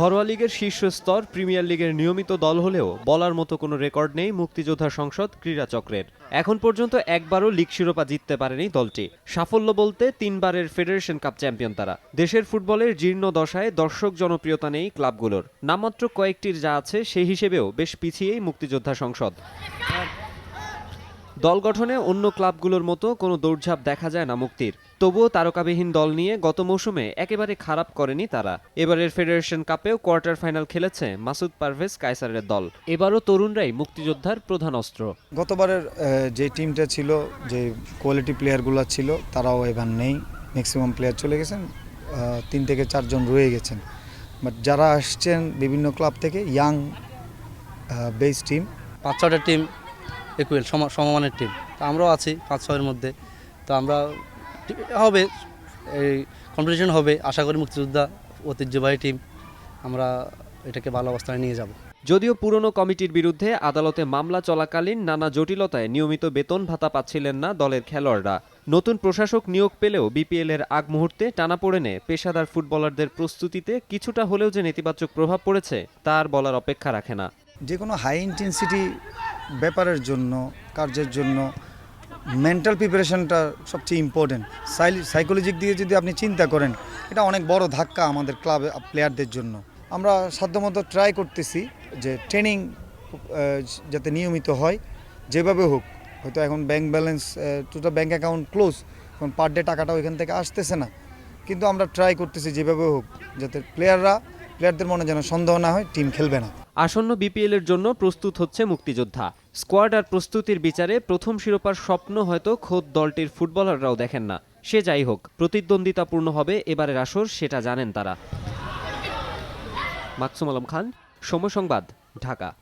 ঘরোয়া লিগের শীর্ষ স্তর প্রিমিয়ার লিগের নিয়মিত দল হলেও বলার মতো কোনো রেকর্ড নেই মুক্তিযোদ্ধা সংসদ ক্রীড়া চক্রের। এখন পর্যন্ত একবারও লিগ শিরোপা জিততে পারেনি দলটি। সাফল্য বলতে তিনবারের ফেডারেশন কাপ চ্যাম্পিয়ন তারা। দেশের ফুটবলের জীর্ণ দশায় দর্শক জনপ্রিয়তা নেই ক্লাবগুলোর। নামমাত্র কয়েকটির যা আছে সেই হিসেবেও বেশ পিছিয়েই মুক্তিযোদ্ধা সংসদ। দল গঠনে অন্য ক্লাবগুলোর মতো কোনো দৌড়ঝাঁপ দেখা যায় না মুক্তির। তবুও তারকাবিহীন দল নিয়ে গত মৌসুমে একেবারে খারাপ করেনি তারা। এবারের ফেডারেশন কাপেও কোয়ার্টার ফাইনাল খেলেছে মাসুদ পারভেজ কায়সারের দল। এবারও তরুণরাই মুক্তিযোদ্ধার প্রধান অস্ত্র। গতবারের যে টিমটা ছিল যে কোয়ালিটি প্লেয়ারগুলো ছিল তারাও এবার নেই। ম্যাক্সিমাম প্লেয়ার চলে গেছেন তিন থেকে চারজন রয়ে গেছেন। বাট যারা আসছেন বিভিন্ন ক্লাব থেকে ইয়াং বেস টিম পাঁচ ছটা টিম ইকুয়াল সমমানের টিম তো আমরাও আছি পাঁচ ছয়ের মধ্যে। তো আমরা হবে এই কম্পিটিশন হবে আশা করি মুক্তিযোদ্ধা ঐতিহ্যবাহী টিম আমরা এটাকে ভালো অবস্থায় নিয়ে যাব। যদিও পুরনো কমিটির বিরুদ্ধে আদালতে মামলা চলাকালীন নানা জটিলতায় নিয়মিত বেতন ভাতা পাচ্ছিলেন না দলের খেলোয়াড়রা। নতুন প্রশাসক নিয়োগ পেলেও বিপিএল এর আগ মুহূর্তে টানাপোড়েনে পেশাদার ফুটবলারদের প্রস্তুতিতে কিছুটা হলেও যে নেতিবাচক প্রভাব পড়েছে তার বলার অপেক্ষা রাখে না। যে কোনো হাই ইন্টেন্সিটি ব্যাপারের জন্য, কার্যের জন্য মেন্টাল প্রিপারেশনটা সবচেয়ে ইম্পর্টেন্ট সাইকোলজিক দিয়ে যদি আপনি চিন্তা করেন, এটা অনেক বড় ধাক্কা আমাদের ক্লাব প্লেয়ারদের জন্য। আমরা সাধ্যমতো ট্রাই করতেছি যে ট্রেনিং যাতে নিয়মিত হয়, যেভাবে হোক। হয়তো এখন bank balance total bank account close এখন পার ডে টাকাটা ওইখান থেকে আসতেছে না। কিন্তু আমরা ট্রাই করতেছি যেভাবে হোক, যাতে প্লেয়াররা প্লেয়ারদের মনে যেন সন্দেহ না হয় টিম খেলবে না। আসন্ন বিপিএল এর জন্য প্রস্তুত হচ্ছে মুক্তিযোদ্ধা। স্কোয়াড আর প্রস্তুতির বিচারে প্রথম শিরোপার স্বপ্ন হয়তো খোদ দলটির ফুটবলাররাও দেখেন না। সে যাই হোক, প্রতিদ্বন্দ্বিতাপূর্ণ হবে এবারের আসর, সেটা জানেন তারা। মাকসুম আলম খান, সময় সংবাদ, ঢাকা।